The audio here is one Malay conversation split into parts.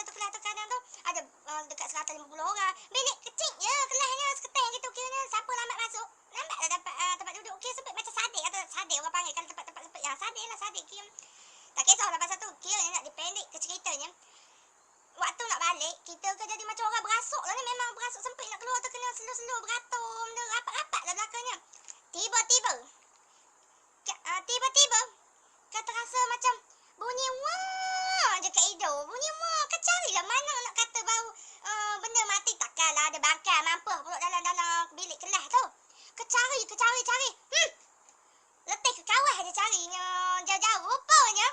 satu kelas tu kadang tu ada uh, dekat 150 orang. Bilik kecil je, kelasnya seketek gitu. Kira siapa lambat masuk, lambat dah dapat uh, tempat duduk. Okey, sempit macam sadik atau sadik orang panggil kan tempat-tempat sempit. Yang sadik lah, sadik. Kira. Tak kisah lah pasal tu. Kira nak dipendek ke ceritanya. Waktu nak balik, kita ke jadi macam orang berasuk lah ni. Memang berasuk sempit nak keluar tu kena selur-selur beratur. Rapat-rapat lah belakangnya. Tiba-tiba, kau cari. Hmm. Letih ke kawah dia carinya. Jauh-jauh rupanya.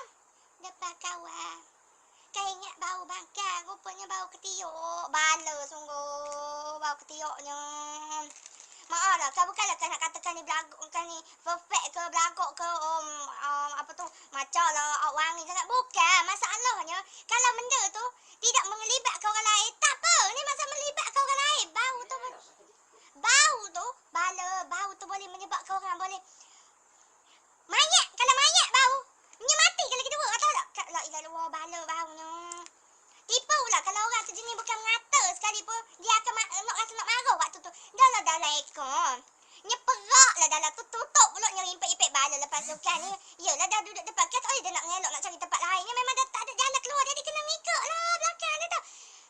Depan kawah. Kau ingat bau bakar rupanya bau ketiuk bala sungguh bau ketiuknya Maaf lah, kau bukanlah kau nak katakan ni belagak, kau ni. Perfect ke belagak ke. Um, um, apa tu, macam lah awak wangi sangat. Bukan, masalahnya kalau benda tu tidak melibatkan orang lain, tak apa. Ni masa melibatkan orang lain. Bau tu, bau tu, bala, bau tu boleh menyebabkan orang boleh. Mayat, kalau mayat bau, dia mati kalau kedua. Tahu tak? Kak, la ilah luar bala baunya. Tipu lah kalau orang tu jenis bukan mengata sekalipun dia akan ma- nak rasa nak marah waktu tu. Dah lah dalam ekor. Nya perak lah dalam tu tutup pula nya impek-impek bala lepas tu kan ni. Yalah dah duduk depan tak boleh dia nak ngelok nak cari tempat lain. Nya memang dah tak ada jalan keluar jadi kena ngikut lah belakang dia tu.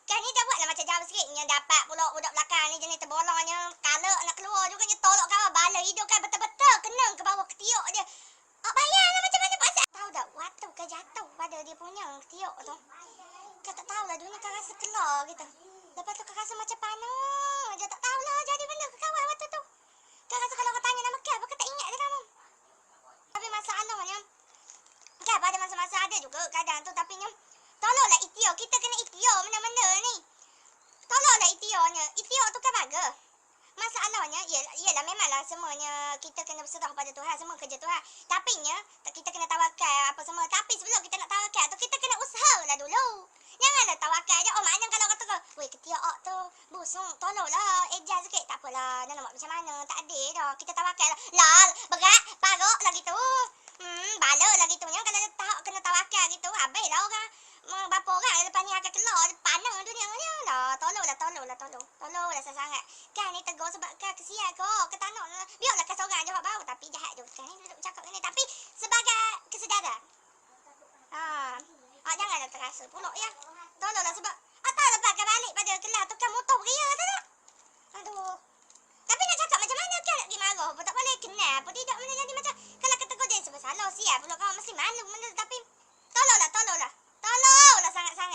Kan ni dah buat lah macam jauh sikit. Nya dapat pula budak belakang ni jenis terbolongnya. Kalau nak keluar juga nya tolak kawan bala hidup kan betul-betul kena ke bawah ketiuk dia. Oh bayanglah macam mana pasal. Tahu tak waktu ke jatuh pada dia punya ketiuk tu. Kau tak tahulah dunia kau rasa kelar gitu. Lepas tu kau rasa macam panas. Dia tak tahulah jadi benda ke kawan waktu tu. Kau rasa kalau kau tanya nama kau, kau tak ingat dia nama. Tapi masalahnya, kan pada masa-masa ada juga kadang tu tapi nyam, tolonglah ikhtiar. Kita kena ikhtiar benda-benda ni. Tolonglah ikhtiarnya. Ikhtiar tu kan bagus. Masalahnya, ialah, ialah memanglah semuanya kita kena berserah pada Tuhan, semua kerja Tuhan. Tapi nya, kita kena tawakal apa semua. Tapi sebelum kita nak tawakal tu, kita kena usahalah dulu. Janganlah tawakal je. Oh, maknanya kalau kata kau, weh ketiak ok tu, busung, tolonglah, ejar sikit. Tak apalah, dah nak buat macam mana. Tak ada dah. Kita tawakal lah. Lal, berat, paruk lah gitu. Hmm, bala lah gitu. Yang kalau tahu kena tawakal gitu, habislah orang. Bapa orang lepas ni akan keluar panang dunia ni lah. Tolonglah, tolonglah, tolong. Tolonglah sangat. Kan ni tegur sebab kan kesian kau. Ke tanah lah. Biarlah kan seorang jawab bau. Tapi jahat je. Kan ni duduk cakap ni. Tapi sebagai kesedaran. Ha. Ah, janganlah terasa pulak ya. Tolonglah sebab. Tak lepas kan balik pada kelas tu kan motor beria tak tak? Aduh. Tapi nak cakap macam mana kan nak pergi marah pun tak boleh kenal pun tidak